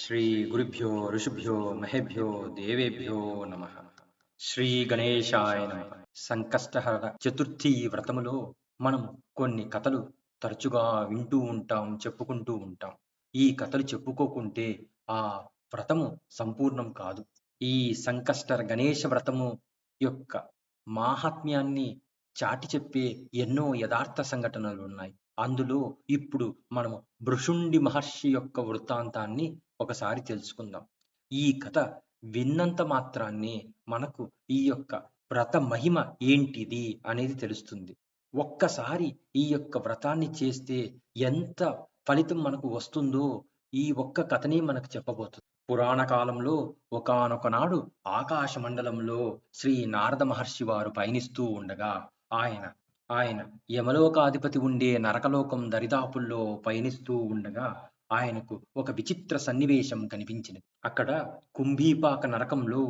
శ్రీ గురుభ్యో ఋషిభ్యో మహేభ్యో దేవేభ్యో నమ శ్రీ గణేశాయ నమ సంకష్టహర చతుర్థి వ్రతములో మనం కొన్ని కథలు తరచుగా వింటూ ఉంటాం చెప్పుకుంటూ ఉంటాం. ఈ కథలు చెప్పుకోకుంటే ఆ వ్రతము సంపూర్ణం కాదు. ఈ సంకష్టర గణేష వ్రతము యొక్క మాహాత్మ్యాన్ని చాటి చెప్పే ఎన్నో యథార్థ సంఘటనలు ఉన్నాయి. అందులో ఇప్పుడు మనము భృషుండి మహర్షి యొక్క వృత్తాంతాన్ని ఒకసారి తెలుసుకుందాం. ఈ కథ విన్నంత మాత్రాన్ని మనకు ఈ యొక్క వ్రత మహిమ ఏంటిది అనేది తెలుస్తుంది. ఒక్కసారి ఈ యొక్క వ్రతాన్ని చేస్తే ఎంత ఫలితం మనకు వస్తుందో ఈ ఒక్క కథనే మనకు చెప్పబోతుంది. పురాణ కాలంలో ఒకనొకనాడు ఆకాశ మండలంలో శ్రీ నారద మహర్షి వారు పయనిస్తూ ఉండగా ఆయన ఆయన యమలోకాధిపతి ఉండే నరకలోకం దరిదాపుల్లో పయనిస్తూ ఉండగా ఆయనకు ఒక విచిత్ర సన్నివేశం కనిపించింది అక్కడ కుంభీపాక నరకంలో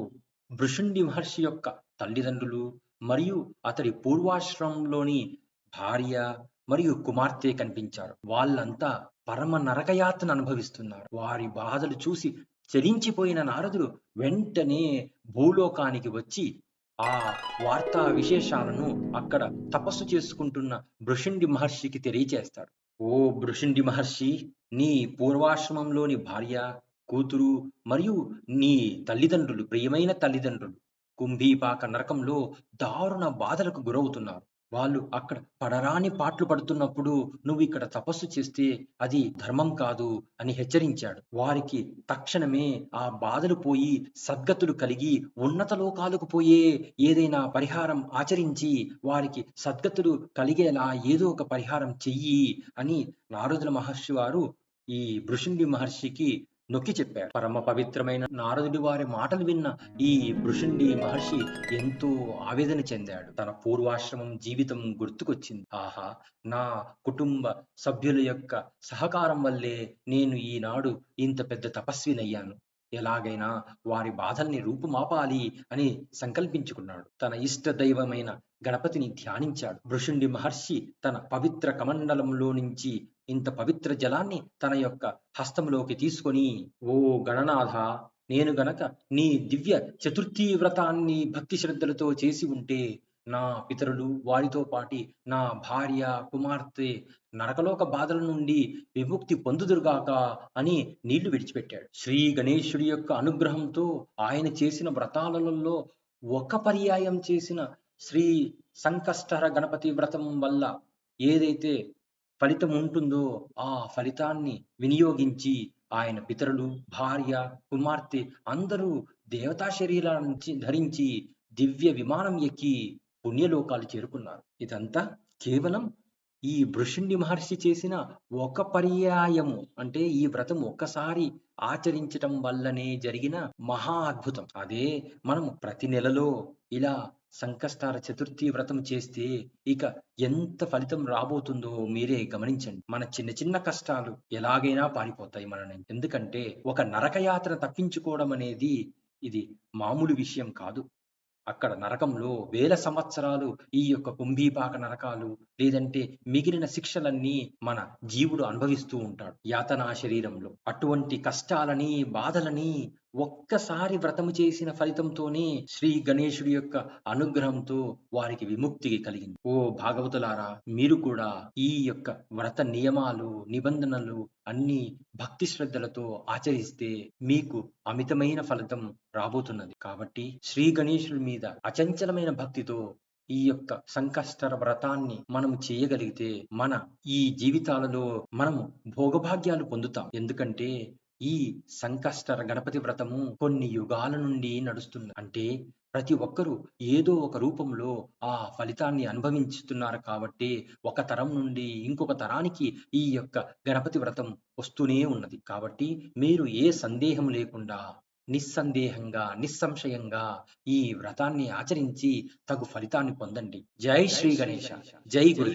భృషుండి మహర్షి యొక్క తల్లిదండ్రులు మరియు అతడి పూర్వాశ్రమంలోని భార్య మరియు కుమార్తె కనిపించారు. వాళ్ళంతా పరమ నరకయాత్రను అనుభవిస్తున్నారు. వారి బాధలు చూసి చలించిపోయిన నారదుడు వెంటనే భూలోకానికి వచ్చి ఆ వార్తా విశేషాలను అక్కడ తపస్సు చేసుకుంటున్న భృషుండి మహర్షికి తెలియచేస్తాడు ఓ భృషుండి మహర్షి నీ పూర్వాశ్రమంలోని భార్య కూతురు మరియు నీ తల్లిదండ్రులు ప్రియమైన తల్లిదండ్రులు కుంభీపాక నరకంలో దారుణ బాధలకు గురవుతున్నారు. వాళ్ళు అక్కడ పడరాని పాటలు పడుతున్నప్పుడు నువ్వు ఇక్కడ తపస్సు చేస్తే అది ధర్మం కాదు అని హెచ్చరించాడు. వారికి తక్షణమే ఆ బాధలు పోయి సద్గతులు కలిగి ఉన్నత లోకాలకు పోయే ఏదైనా పరిహారం ఆచరించి వారికి సద్గతులు కలిగేలా ఏదో ఒక పరిహారం చెయ్యి అని నారదుల మహర్షి వారు ఈ భృషుండి మహర్షికి నొక్కి చెప్పాడు. పరమ పవిత్రమైన నారదుడి వారి మాటలు విన్న ఈ భృషుండి మహర్షి ఎంతో ఆవేదన చెందాడు. తన పూర్వాశ్రమం జీవితం గుర్తుకొచ్చింది. ఆహా నా కుటుంబ సభ్యుల యొక్క సహకారం వల్లే నేను ఈనాడు ఇంత పెద్ద తపస్వినయ్యాను. ఎలాగైనా వారి బాధల్ని రూపుమాపాలి అని సంకల్పించుకున్నాడు. తన ఇష్ట దైవమైన గణపతిని ధ్యానించాడు. భృషుండి మహర్షి తన పవిత్ర కమండలంలో నుంచి ఇంత పవిత్ర జలాన్ని తన యొక్క హస్తంలోకి తీసుకొని ఓ గణనాథ నేను గనక నీ దివ్య చతుర్థి వ్రతాన్ని భక్తి శ్రద్ధలతో చేసి ఉంటే నా పితరులు వారితో పాటి నా భార్య కుమార్తె నరకలోక బాధల నుండి విముక్తి పొందుదురుగాక అని నీళ్ళు విడిచిపెట్టాడు. శ్రీ గణేశుడి యొక్క అనుగ్రహంతో ఆయన చేసిన వ్రతాలలో ఒక పర్యాయం చేసిన శ్రీ సంకష్టహర గణపతి వ్రతం వల్ల ఏదైతే ఫలితం ఉంటుందో ఆ ఫలితాన్ని వినియోగించి ఆయన పితరులు భార్య కుమార్తె అందరూ దేవతా శరీరాన్ని ధరించి దివ్య విమానం ఎక్కి పుణ్యలోకాలు చేరుకున్నారు. ఇదంతా కేవలం ఈ భృషుణ్ణి మహర్షి చేసిన ఒక పర్యాయము. అంటే ఈ వ్రతం ఒక్కసారి ఆచరించటం వల్లనే జరిగిన మహా అద్భుతం. అదే మనం ప్రతి నెలలో ఇలా సంకష్టార చతుర్థి వ్రతం చేస్తే ఇక ఎంత ఫలితం రాబోతుందో మీరే గమనించండి. మన చిన్న చిన్న కష్టాలు ఎలాగైనా పారిపోతాయి మనని ఎందుకంటే ఒక నరకయాత్ర తప్పించుకోవడం అనేది ఇది మామూలు విషయం కాదు. అక్కడ నరకంలో వేల సంవత్సరాలు ఈ యొక్క కుంభీపాక నరకాలు లేదంటే మిగిలిన శిక్షలన్నీ మన జీవుడు అనుభవిస్తూ ఉంటాడు. యాతనా శరీరంలో అటువంటి కష్టాలని బాధలని ఒక్కసారి వ్రతము చేసిన ఫలితంతోనే శ్రీ గణేశుడి యొక్క అనుగ్రహంతో వారికి విముక్తి కలిగింది. ఓ భాగవతులారా మీరు కూడా ఈ యొక్క వ్రత నియమాలు నిబంధనలు అన్ని భక్తి శ్రద్ధలతో ఆచరిస్తే మీకు అమితమైన ఫలితం రాబోతున్నది. కాబట్టి శ్రీ గణేశుడి మీద అచంచలమైన భక్తితో ఈ యొక్క సంకష్టర వ్రతాన్ని మనం చేయగలిగితే మన ఈ జీవితాలలో మనము భోగభాగ్యాలు పొందుతాం. ఎందుకంటే ఈ సంకష్టర గణపతి వ్రతము కొన్ని యుగాల నుండి నడుస్తుంది. అంటే ప్రతి ఒక్కరూ ఏదో ఒక రూపంలో ఆ ఫలితాన్ని అనుభవించుతున్నారు కాబట్టి ఒక తరం నుండి ఇంకొక తరానికి ఈ యొక్క గణపతి వ్రతం వస్తూనే ఉన్నది. కాబట్టి మీరు ఏ సందేహం లేకుండా నిస్సందేహంగా నిస్సంశయంగా ఈ వ్రతాన్ని ఆచరించి తగు ఫలితాన్ని పొందండి. జై శ్రీ గణేశ. జై గురు